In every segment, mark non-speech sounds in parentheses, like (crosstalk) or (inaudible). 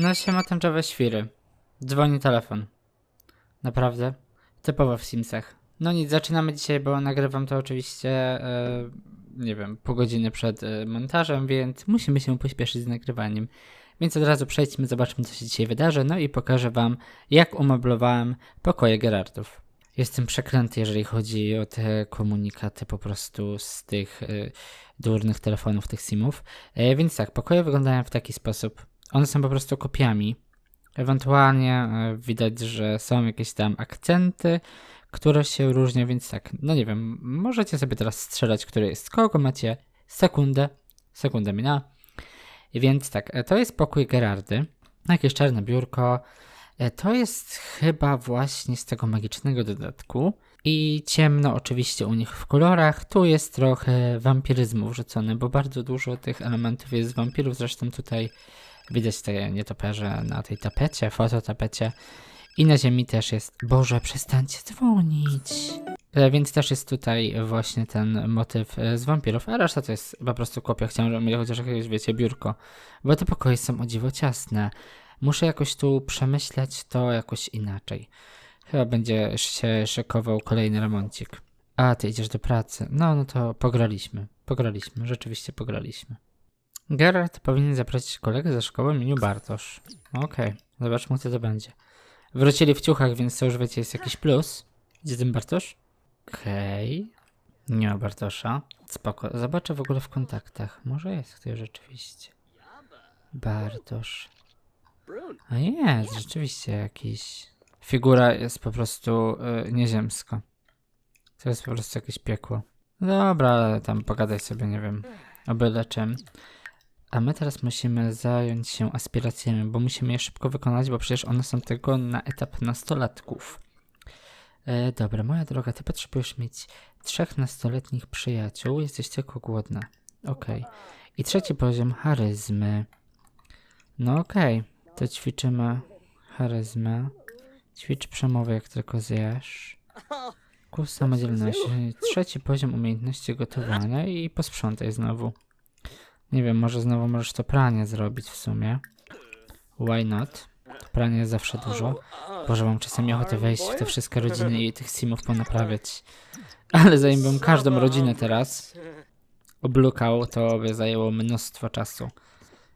No siema tęczowe świry. Dzwoni telefon. Naprawdę? Typowo w Simsach. No nic, zaczynamy dzisiaj, bo nagrywam to oczywiście, e, nie wiem, pół godziny przed e, montażem, więc musimy się pośpieszyć z nagrywaniem. Więc od razu przejdźmy, zobaczmy co się dzisiaj wydarzy, no i pokażę wam, jak umeblowałem pokoje Gerardów. Jestem przeklęty, jeżeli chodzi o te komunikaty po prostu z tych e, durnych telefonów, tych simów. Więc tak, pokoje wyglądają w taki sposób. One są po prostu kopiami. Ewentualnie e, widać, że są jakieś tam akcenty, które się różnią, więc tak, no nie wiem, możecie sobie teraz strzelać, który jest kogo, macie sekundę, sekundę minęła. Więc tak, e, to jest pokój Gerardy, jakieś czarne biurko, E, to jest chyba właśnie z tego magicznego dodatku. I ciemno oczywiście u nich w kolorach. Tu jest trochę wampiryzmu wrzucone, bo bardzo dużo tych elementów jest z wampirów. Zresztą tutaj widać te nietoperze na tej tapecie, fototapecie. I na ziemi też jest. Boże, przestańcie dzwonić. E, Więc też jest tutaj właśnie ten motyw e, z wampirów, a reszta to jest po prostu kopia. Chciałem, żeby mieli chociaż jakieś, wiecie, biurko. Bo te pokoje są o dziwo ciasne. Muszę jakoś tu przemyśleć to jakoś inaczej. Chyba będzie się szykował kolejny remoncik. A, ty idziesz do pracy. No, no to pograliśmy. Pograliśmy, rzeczywiście pograliśmy. Gerard powinien zaprosić kolegę ze szkoły imieniu Bartosz. Okej, zobaczmy co to będzie. Wrócili w ciuchach, więc to już wiecie, jest jakiś plus. Gdzie ten Bartosz? Okej. Nie ma Bartosza. Spoko. Zobaczę w ogóle w kontaktach. Może jest ktoś rzeczywiście. Bartosz. A jest, rzeczywiście jakiś. Figura jest po prostu y, nieziemska. To jest po prostu jakieś piekło. Dobra, ale tam pogadaj sobie, nie wiem, o byle czym. A my teraz musimy zająć się aspiracjami, bo musimy je szybko wykonać, bo przecież one są tylko na etap nastolatków. E, dobra, moja droga, ty potrzebujesz mieć trzech nastoletnich przyjaciół, jesteś tylko głodna. Okej. I trzeci poziom charyzmy. No okej, to ćwiczymy charyzmę. Ćwicz przemowę, jak tylko zjesz. Kurs samodzielności. Trzeci poziom umiejętności gotowania i posprzątaj znowu. Nie wiem, może znowu możesz to pranie zrobić w sumie. Why not? To pranie jest zawsze dużo. Boże, mam czasami ochotę wejść w te wszystkie rodziny i tych simów ponaprawiać. Ale zanim bym każdą rodzinę teraz oblukał, to by zajęło mnóstwo czasu.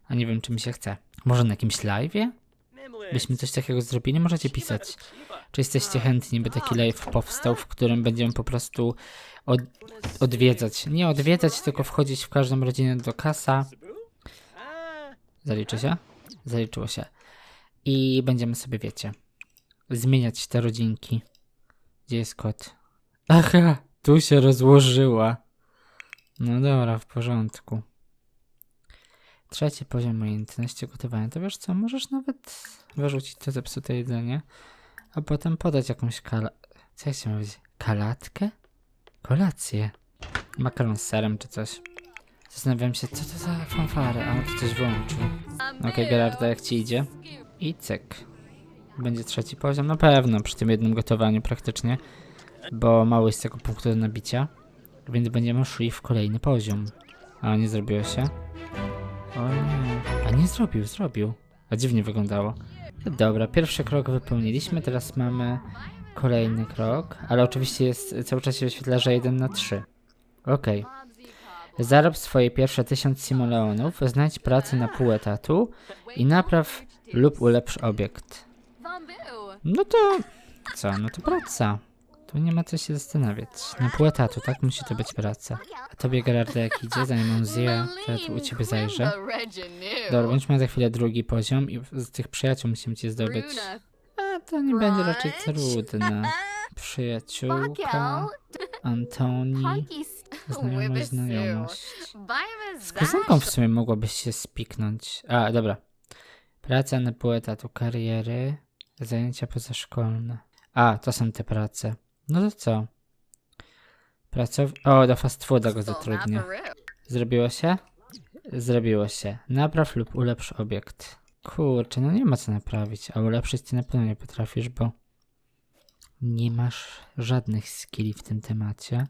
A nie wiem, czy mi się chce. Może na jakimś live'ie? Byśmy coś takiego zrobili? Możecie pisać. Czy jesteście chętni, by taki live powstał, w którym będziemy po prostu od, odwiedzać. Nie odwiedzać, tylko wchodzić w każdą rodzinę do kasa. Zaliczy się? Zaliczyło się. I będziemy sobie, wiecie, zmieniać te rodzinki. Gdzie jest kot? Aha, tu się rozłożyła. No dobra, w porządku. Trzeci poziom umiejętności gotowania. To wiesz co, możesz nawet wyrzucić to zepsute jedzenie, a potem podać jakąś kala... Co ja chciałem powiedzieć? Kalatkę? Kolację. Makaron z serem czy coś. Zastanawiam się, co to za fanfary, a on tu coś włączył. Okej, Gerarda, jak ci idzie? I cyk. Będzie trzeci poziom? Na pewno, przy tym jednym gotowaniu praktycznie. Bo mało jest tego punktu do nabicia. Więc będziemy szli w kolejny poziom. A nie zrobiło się? O nie. A nie zrobił, zrobił. A dziwnie wyglądało. Dobra, pierwszy krok wypełniliśmy, teraz mamy kolejny krok, ale oczywiście jest cały czas się wyświetla, że 1 na 3. Okej. Zarob swoje pierwsze 1000 simoleonów, znajdź pracę na pół etatu i napraw lub ulepsz obiekt. No to co? No to praca. Tu nie ma co się zastanawiać. Na pół etatu, tak? Musi to być praca. A tobie Gerarda jak idzie, zanim on zje, to ja tu u ciebie zajrzę. Dobra, miał za chwilę drugi poziom i z tych przyjaciół musimy cię zdobyć. A to nie będzie raczej trudne. Przyjaciółka, Antoni, znajomość, znajomość. Z kuzynką w sumie mogłabyś się spiknąć. A, dobra. Praca na pół etatu, kariery, zajęcia pozaszkolne. A, to są te prace. No to co? Pracow... O, do fast fooda go zatrudnię. Zrobiło się? Zrobiło się. Napraw lub ulepsz obiekt. Kurczę, no nie ma co naprawić, a ulepszyć ty na pewno nie potrafisz, bo nie masz żadnych skilli w tym temacie.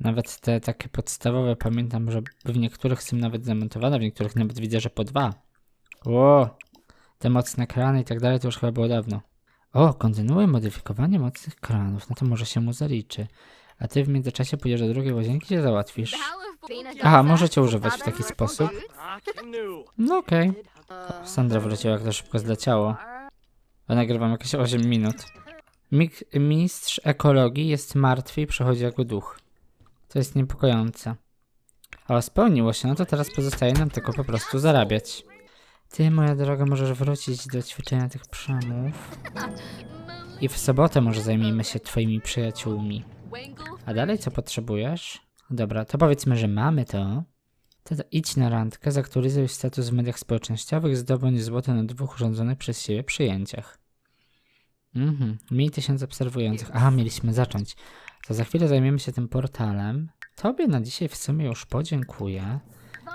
Nawet te takie podstawowe pamiętam, że w niektórych są nawet zamontowane, w niektórych nawet widzę, że po dwa. O! te mocne krany i tak dalej, to już chyba było dawno. O, kontynuuję modyfikowanie mocnych kranów, no to może się mu zaliczy. A ty w międzyczasie pójdziesz do drugiej łazienki się załatwisz. Aha, możecie używać w taki sposób. No okej. Sandra wróciła, jak to szybko zleciało. A nagrywam jakieś 8 minut. Mik- mistrz ekologii jest martwy i przechodzi jako duch. To jest niepokojące. O, spełniło się, no to teraz pozostaje nam tylko po prostu zarabiać. Ty, moja droga, możesz wrócić do ćwiczenia tych przemów. I w sobotę może zajmijmy się twoimi przyjaciółmi. A dalej co potrzebujesz? Dobra, to powiedzmy, że mamy to. To, to idź na randkę, zaktualizuj status w mediach społecznościowych, zdobądź złoto na dwóch urządzonych przez siebie przyjęciach. Mhm, miej tysiąc obserwujących. Aha, mieliśmy zacząć. To za chwilę zajmiemy się tym portalem. Tobie na dzisiaj w sumie już podziękuję.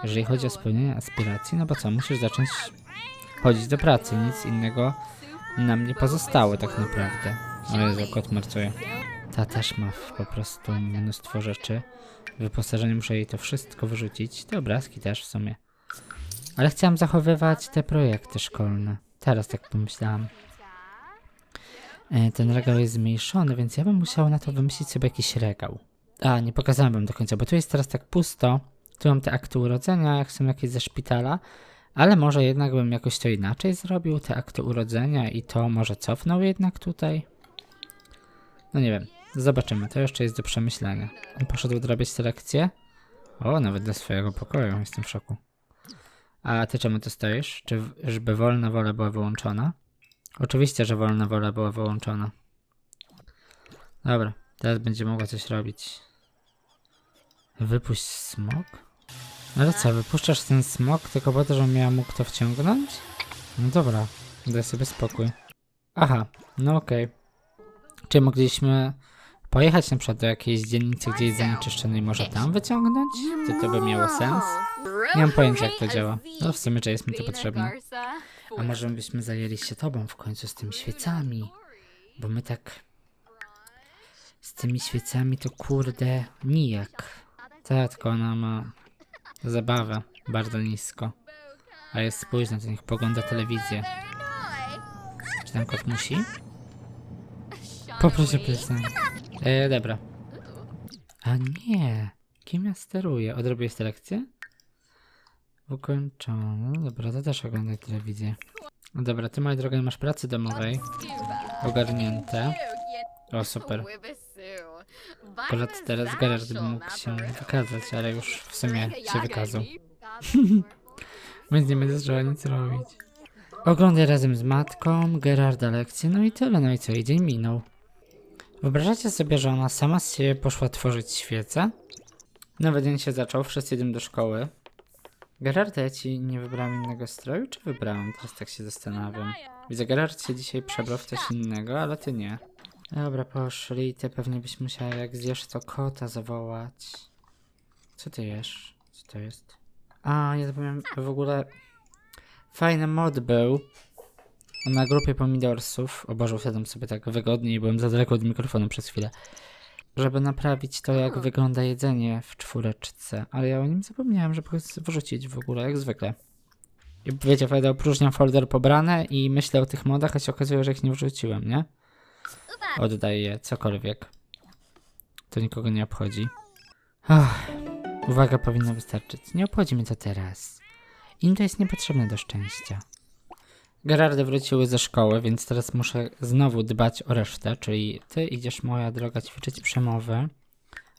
Jeżeli chodzi o spełnienie aspiracji, no bo co, musisz zacząć chodzić do pracy. Nic innego nam nie pozostało tak naprawdę. O Jezu, kot marcuje. Ta też ma po prostu mnóstwo rzeczy. Wyposażenie muszę jej to wszystko wyrzucić. Te obrazki też w sumie. Ale chciałam zachowywać te projekty szkolne. Teraz tak pomyślałam. E, Ten regał jest zmniejszony, więc ja bym musiał na to wymyślić sobie jakiś regał. A, nie pokazałem wam do końca, bo tu jest teraz tak pusto. Tu mam te akty urodzenia, jak są jakieś ze szpitala. Ale może jednak bym jakoś to inaczej zrobił, te akty urodzenia i to może cofnął jednak tutaj. No nie wiem, zobaczymy, to jeszcze jest do przemyślenia. On poszedł dorabiać selekcję? O, nawet do swojego pokoju, jestem w szoku. A ty czemu tu stoisz? Czy, żeby wolna wola była wyłączona? Oczywiście, że wolna wola była wyłączona. Dobra, teraz będzie mogła coś robić. Wypuść smok? No Ale co, wypuszczasz ten smok tylko po to, żebym ja mógł to wciągnąć? No dobra, daj sobie spokój. Aha, no okej. Czy mogliśmy pojechać na przykład do jakiejś dzielnicy, gdzie jest zanieczyszczone i może tam wyciągnąć? Czy to by miało sens? Nie mam pojęcia jak to działa. No w sumie, że jest mi to potrzebne. A może byśmy zajęli się tobą w końcu z tymi świecami? Bo my tak... Z tymi świecami to kurde nijak. Tak, tylko ona ma zabawę bardzo nisko. A jest późno, to niech pogląda telewizję. Czy ten kot musi? Poproszę piosenkę. E, dobra. A nie. Kim ja steruję? Odrobię selekcję? Ukończono. No dobra, to też oglądaj telewizję. No dobra, ty moja droga nie masz pracy domowej. Ogarnięte. O, super. Akurat teraz Gerard by mógł się wykazać, ale już w sumie się wykazał. (laughs) Więc nie będę trzeba nic robić. Oglądaj razem z matką, Gerarda lekcje, no i tyle, no i co, i dzień minął. Wyobrażacie sobie, że ona sama z siebie poszła tworzyć świece? Nawet dzień się zaczął, wszyscy idą do szkoły. Gerarda, ja ci nie wybrałem innego stroju, czy wybrałem? Teraz tak się zastanawiam. Widzę, Gerard się dzisiaj przebrał w coś innego, ale ty nie. Dobra, poszli. Ty pewnie byś musiała, jak zjesz, to kota zawołać. Co ty jesz? Co to jest? A, ja zapomniałem w ogóle... Fajny mod był. Na grupie pomidorsów. O Boże, usiadłem sobie tak wygodnie i byłem za daleko od mikrofonu przez chwilę. Żeby naprawić to, jak wygląda jedzenie w czwóreczce. Ale ja o nim zapomniałem, żeby go wrzucić w ogóle, jak zwykle. I wiecie, wtedy opróżniam folder pobrane i myślę o tych modach, a się okazuje, że ich nie wrzuciłem, nie? Oddaję cokolwiek. To nikogo nie obchodzi. Ach, uwaga powinna wystarczyć. Nie obchodzi mnie to teraz. Im to jest niepotrzebne do szczęścia. Gerardy wróciły ze szkoły, więc teraz muszę znowu dbać o resztę, czyli ty idziesz, moja droga, ćwiczyć przemowę,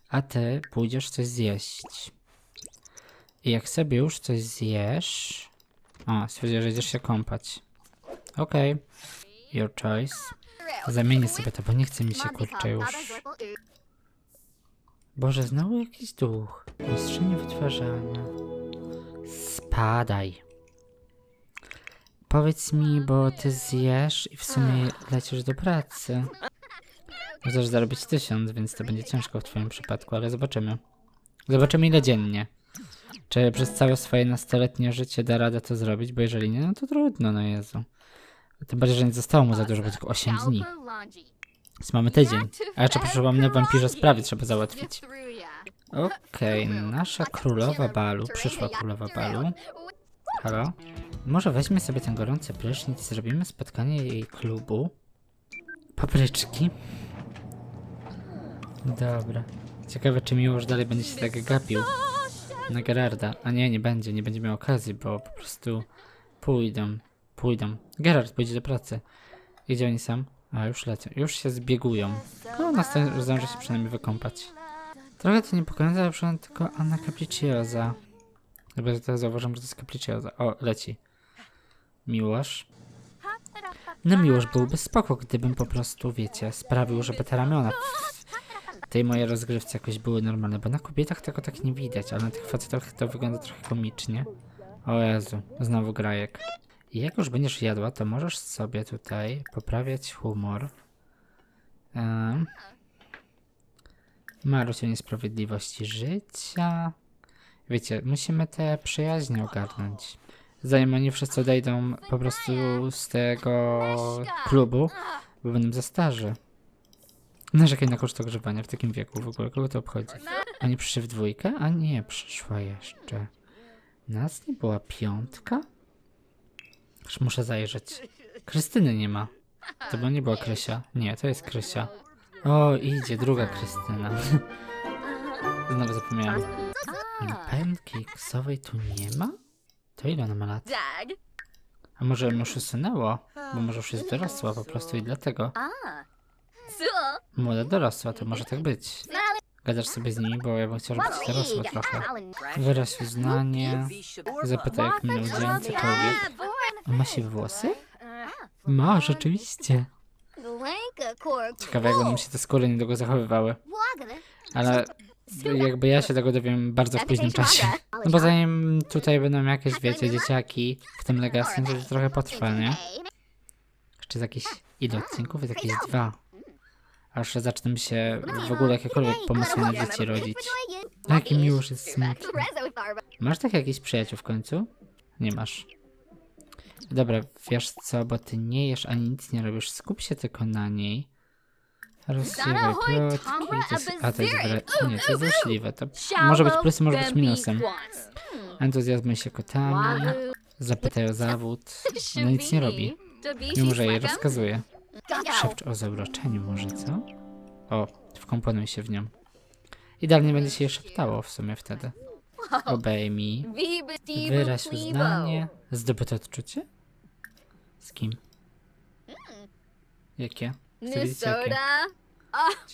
a ty pójdziesz coś zjeść. I jak sobie już coś zjesz... O, stwierdziłem, że idziesz się kąpać. Okej. Your choice. Zamienię sobie to, bo nie chce mi się kurczę już. Boże, znowu jakiś duch. Mistrzyni wytwarzania. Spadaj. Powiedz mi, bo ty zjesz i w sumie lecisz do pracy. Możesz zarobić tysiąc, więc to będzie ciężko w twoim przypadku, ale zobaczymy. Zobaczymy ile dziennie. Czy przez całe swoje nastoletnie życie da radę to zrobić, bo jeżeli nie, no to trudno, no Jezu. Tym bardziej, że nie zostało mu za dużo, bo tylko 8 dni. Więc mamy tydzień. A jeszcze przypomnę, wampirze sprawy trzeba załatwić. Okej, nasza królowa balu, przyszła królowa balu. Halo? Może weźmy sobie ten gorący prysznic, zrobimy spotkanie jej klubu. Papryczki. Dobra. Ciekawe, czy Miłosz dalej będzie się tak gapił na Gerarda. A nie, nie będzie, nie będzie miał okazji, bo po prostu pójdą, pójdą. Gerard pójdzie do pracy. Gdzie oni są? A, już lecą, już się zbiegują. No, następnie zdąży się przynajmniej wykąpać. Trochę to niepokojące, ale tylko Anna Caplicioza. Chyba, że teraz zauważam, że to jest Caplicioza. O, leci. Miłosz. No Miłosz byłby spoko, gdybym po prostu, wiecie, sprawił, żeby te ramiona w tej mojej rozgrywce jakoś były normalne, bo na kobietach tego tak nie widać, ale na tych facetach to wygląda trochę komicznie. O Jezu, znowu grajek. I jak już będziesz jadła, to możesz sobie tutaj poprawiać humor. Um, Maruś niesprawiedliwości życia. Wiecie, musimy te przyjaźnie ogarnąć. Zanim oni wszyscy odejdą po prostu z tego klubu, bo będą za starzy. Narzekaj na koszt ogrzewania w takim wieku w ogóle, kogo to obchodzi? Oni przyszli w dwójkę? A nie, przyszła jeszcze. Nas nie była piątka? Aż muszę zajrzeć. Krystyny nie ma. To by nie była Krysia. Nie, to jest Krysia. O, idzie druga Krystyna. (laughs) Znowu zapomniałem. Na pancakes'owej tu nie ma? To ile ona ma lat? Dag. A może już usunęło? Bo może już jest dorosła po prostu i dlatego. Młoda dorosła, to może tak być. Gadasz sobie z nimi, bo ja bym chciał, żeby dorosła trochę. Wyraź uznanie. Zapytaj, jak minął dzień, cokolwiek. On ma siwe włosy? Ma, rzeczywiście. Ciekawe, jak będą się te skóry niedługo zachowywały. Ale jakby ja się tego dowiem bardzo w późnym czasie. No bo zanim tutaj będą jakieś, wiecie, dzieciaki w tym Legacy, to, to trochę potrwa, nie? Jeszcze z jakichś ile odcinków? Jest jakieś dwa. Aż zaczną się w ogóle jakiekolwiek pomysły na dzieci rodzić. Jaki miłość jest smutny. Masz tak jakiś przyjaciół w końcu? Nie masz. Dobra, wiesz co, bo ty nie jesz ani nic nie robisz, skup się tylko na niej. Rozsiewaj plotki, to jest, a to jest wre... Nie, to jest złośliwe, to może być plusem, może być minusem. Entuzjazmuj się kotami, zapytaj o zawód, (laughs) no nic nie robi, mimo że jej rozkazuje. Szepcz o zauroczeniu może, co? O, wkomponuj się w nią. Idealnie będzie się jej szeptało w sumie wtedy. Obejmij. Wyraź uznanie. Zdobyte odczucie? Z kim? Jakie? Chcę wiedzieć jakie.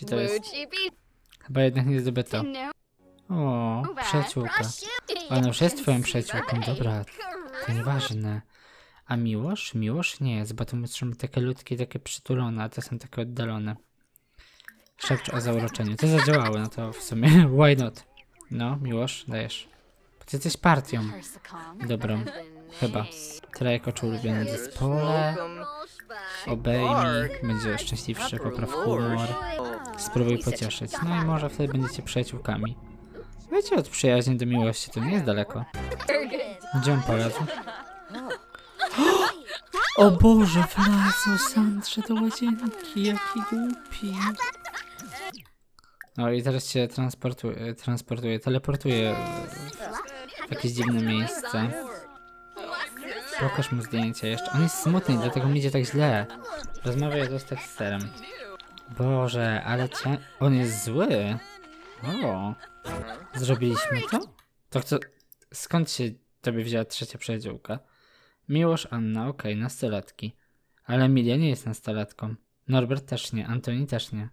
To jest... Chyba jednak nie zdobyto. O, przyjaciółka. Ona już jest twoją przyjaciółką, dobra. To nieważne. A miłość? Miłość nie jest, bo to muszą być takie ludki, takie przytulone, a te są takie oddalone. Szepcz o zauroczeniu. To zadziałało, no to w sumie (laughs) why not? No, miłość, dajesz. Bo ty jesteś partią. Dobrą. Chyba. Tyle jako czy ulubione zespole. Obejmij, będzie szczęśliwszy, popraw humor. Spróbuj pocieszyć. No i może wtedy będziecie przyjaciółkami. Wiecie, od przyjaźni do miłości to nie jest daleko. Gdzie on polazł? (gasps) O Boże, wlazł Sandrze do łazienki, jaki głupi. No i teraz się transportuje, transportuje, teleportuje w jakieś dziwne miejsce. Pokaż mu zdjęcie jeszcze. On jest smutny, dlatego mi idzie tak źle. Rozmawia jak zostać z serem. Boże, ale cię... On jest zły. O. Zrobiliśmy to? To co... Skąd się tobie wzięła trzecia przyjaciółka? Miłosz Anna, okej, nastolatki. Ale Emilia nie jest nastolatką. Norbert też nie, Antoni też nie.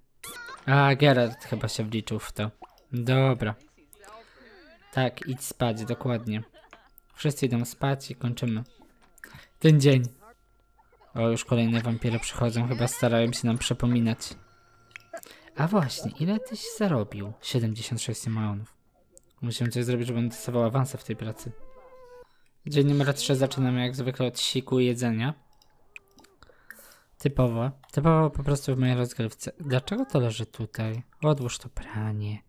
A, Gerard chyba się wliczył w to. Dobra. Tak, idź spać, dokładnie. Wszyscy idą spać i kończymy. Ten dzień. O, już kolejne wampiry przychodzą, chyba starają się nam przypominać. A właśnie, ile tyś zarobił? 76 milionów. Musimy coś zrobić, żebym dostawał awanse w tej pracy. Dzień numer 3 zaczynamy jak zwykle od siku i jedzenia. Typowo. Typowo po prostu w mojej rozgrywce. Dlaczego to leży tutaj? Odłóż to pranie.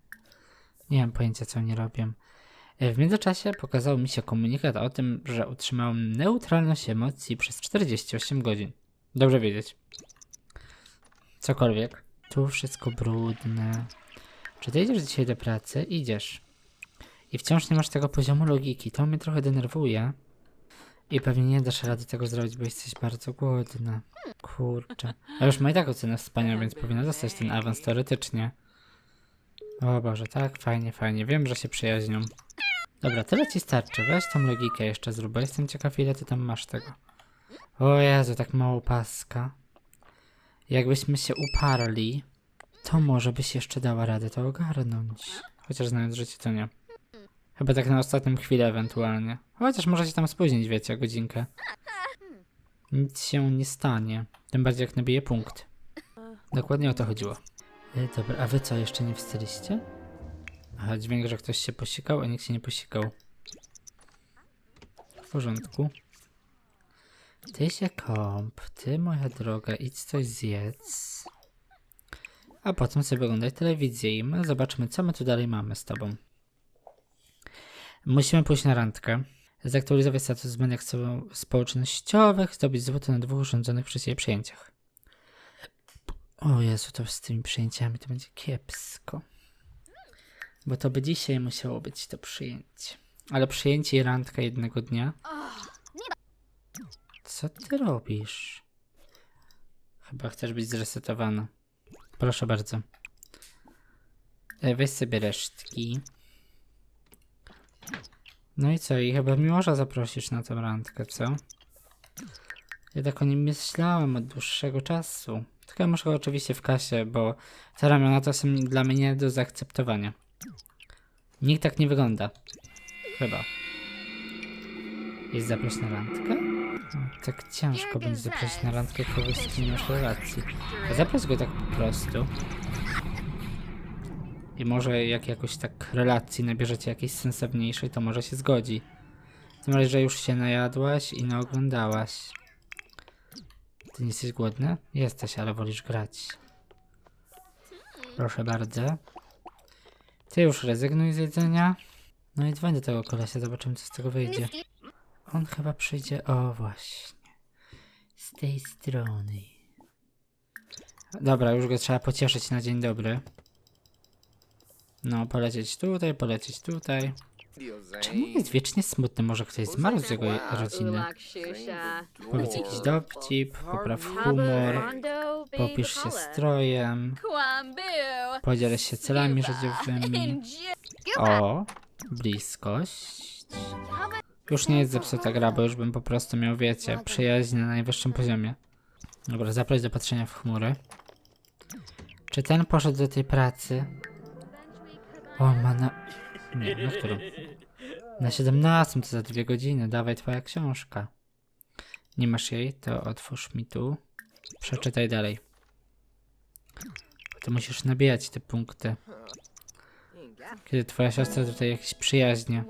Nie mam pojęcia co oni robią. E, W międzyczasie pokazał mi się komunikat o tym, że utrzymałem neutralność emocji przez 48 godzin. Dobrze wiedzieć. Cokolwiek. Tu wszystko brudne. Czy ty idziesz dzisiaj do pracy? Idziesz. I wciąż nie masz tego poziomu logiki. To mnie trochę denerwuje. I pewnie nie dasz rady tego zrobić, bo jesteś bardzo głodna. Kurczę. A już ma i tak ocenę wspaniałą, więc powinna dostać ten awans teoretycznie. O Boże, tak, fajnie, fajnie. Wiem, że się przyjaźnią. Dobra, tyle ci starczy. Weź tą logikę jeszcze zrób, bo jestem ciekaw, ile ty tam masz tego. O Jezu, tak mało paska. Jakbyśmy się uparli, to może byś jeszcze dała radę to ogarnąć. Chociaż znając życie, to nie. Chyba tak na ostatnią chwilę ewentualnie. Chociaż może się tam spóźnić, wiecie, o godzinkę. Nic się nie stanie. Tym bardziej jak nabije punkt. Dokładnie o to chodziło. E, dobra, a wy co, jeszcze nie wstaliście? Aha, dźwięk, że ktoś się posikał, a nikt się nie posikał. W porządku. Ty się kąp, ty moja droga, idź coś zjedz. A potem sobie oglądaj telewizję i my zobaczymy, co my tu dalej mamy z tobą. Musimy pójść na randkę. Zaktualizować status zmianek spo- społecznościowych, zdobyć złoto na dwóch urządzonych przez siebie przyjęciach. O Jezu, to z tymi przyjęciami to będzie kiepsko. Bo to by dzisiaj musiało być to przyjęcie. Ale przyjęcie i randka jednego dnia. Co ty robisz? Chyba chcesz być zresetowana. Proszę bardzo. E, Weź sobie resztki. No i co? I chyba Miłosza zaprosisz na tę randkę, co? Ja tak o nim myślałem od dłuższego czasu. Tylko ja muszę go oczywiście w kasie, bo te ramiona to są dla mnie nie do zaakceptowania. Nikt tak nie wygląda. Chyba. Jest zaproś na randkę? No, tak ciężko będzie zaprosić na randkę kogoś, z kim nie masz relacji. Zaproś go tak po prostu. I może jak jakoś tak relacji nabierzecie jakiejś sensowniejszej, to może się zgodzi. Tym razie, że już się najadłaś i naoglądałaś. Ty nie jesteś głodny? Jesteś, ale wolisz grać. Proszę bardzo. Ty już rezygnuj z jedzenia. No i dzwoń do tego kolesia, zobaczymy co z tego wyjdzie. On chyba przyjdzie, o właśnie. Z tej strony. Dobra, już go trzeba pocieszyć na dzień dobry. No, polecieć tutaj, polecieć tutaj. Czemu jest wiecznie smutny? Może ktoś zmarł z jego rodziny? Powiedz jakiś dowcip, popraw humor, popisz się strojem, podziel się celami życiowymi. O, bliskość. Już nie jest zepsuta gra, bo już bym po prostu miał, wiecie, przyjaźń na najwyższym poziomie. Dobra, zaproś do patrzenia w chmury. Czy ten poszedł do tej pracy? O, ma na... Nie, na którą? Na 17, to za dwie godziny. Dawaj twoja książka. Nie masz jej? To otwórz mi tu. Przeczytaj dalej. Ty musisz nabijać te punkty. Kiedy twoja siostra tutaj jakieś przyjaźnie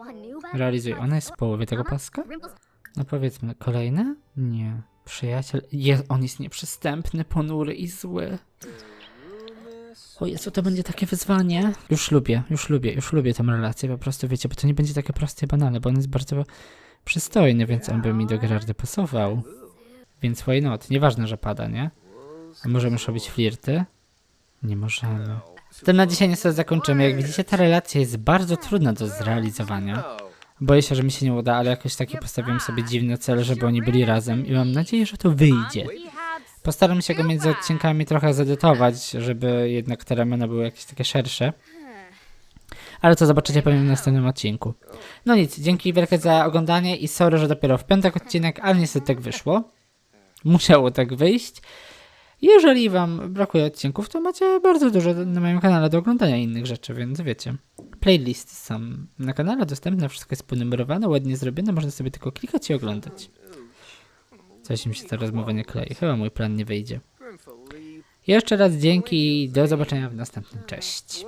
realizuje. Ona jest w połowie tego paska? No powiedzmy, kolejne? Nie. Przyjaciel. On jest nieprzystępny, ponury i zły. O Jezu, to będzie takie wyzwanie. Już lubię, już lubię, już lubię tę relację, po prostu wiecie, bo to nie będzie takie proste i banalne, bo on jest bardzo przystojny, więc on by mi do Gerardy pasował. Więc why not? Nieważne, że pada, nie? A możemy już robić flirty? Nie możemy. To na dzisiaj niestety zakończymy. Jak widzicie, ta relacja jest bardzo trudna do zrealizowania. Boję się, że mi się nie uda, ale jakoś takie postawiłem sobie dziwne cele, żeby oni byli razem i mam nadzieję, że to wyjdzie. Postaram się go między odcinkami trochę zedytować, żeby jednak te ramiona były jakieś takie szersze. Ale to zobaczycie pewnie w następnym odcinku. No nic, dzięki wielkie za oglądanie i sorry, że dopiero w piątek odcinek, ale niestety tak wyszło. Musiało tak wyjść. Jeżeli wam brakuje odcinków, to macie bardzo dużo na moim kanale do oglądania innych rzeczy, więc wiecie. Playlisty są na kanale dostępne, wszystko jest ponumerowane, ładnie zrobione, można sobie tylko klikać i oglądać. Coś mi się ta rozmowa nie klei, chyba mój plan nie wyjdzie. Jeszcze raz dzięki i do zobaczenia w następnym. Cześć.